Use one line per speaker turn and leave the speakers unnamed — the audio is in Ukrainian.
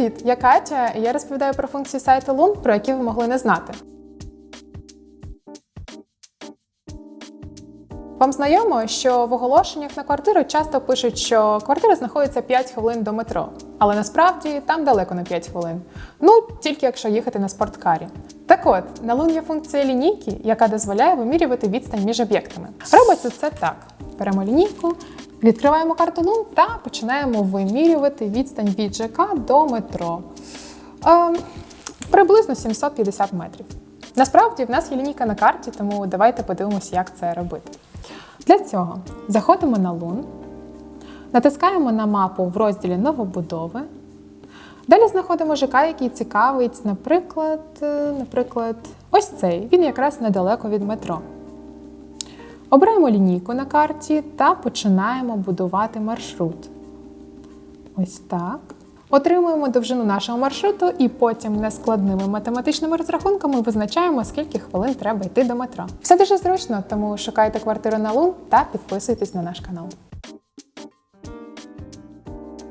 Привіт, я Катя, і я розповідаю про функції сайту Лун, про які ви могли не знати. Вам знайомо, що в оголошеннях на квартиру часто пишуть, що квартира знаходиться 5 хвилин до метро, але насправді там далеко не 5 хвилин. Ну, тільки якщо їхати на спорткарі. Так от, на Лун є функція лінійки, яка дозволяє вимірювати відстань між об'єктами. Робиться це так: беремо лінійку, відкриваємо карту Лун та починаємо вимірювати відстань від ЖК до метро. Е, приблизно 750 метрів. Насправді в нас є лінійка на карті, тому давайте подивимося, як це робити. Для цього заходимо на Лун, натискаємо на мапу в розділі Новобудови. Далі знаходимо ЖК, який цікавить, наприклад, е, наприклад, ось цей. Він якраз недалеко від метро. Обираємо лінійку на карті та починаємо будувати маршрут. Ось так. Отримуємо довжину нашого маршруту і потім нескладними математичними розрахунками визначаємо, скільки хвилин треба йти до метро. Все дуже зручно, тому шукайте квартиру на Лун та підписуйтесь на наш канал.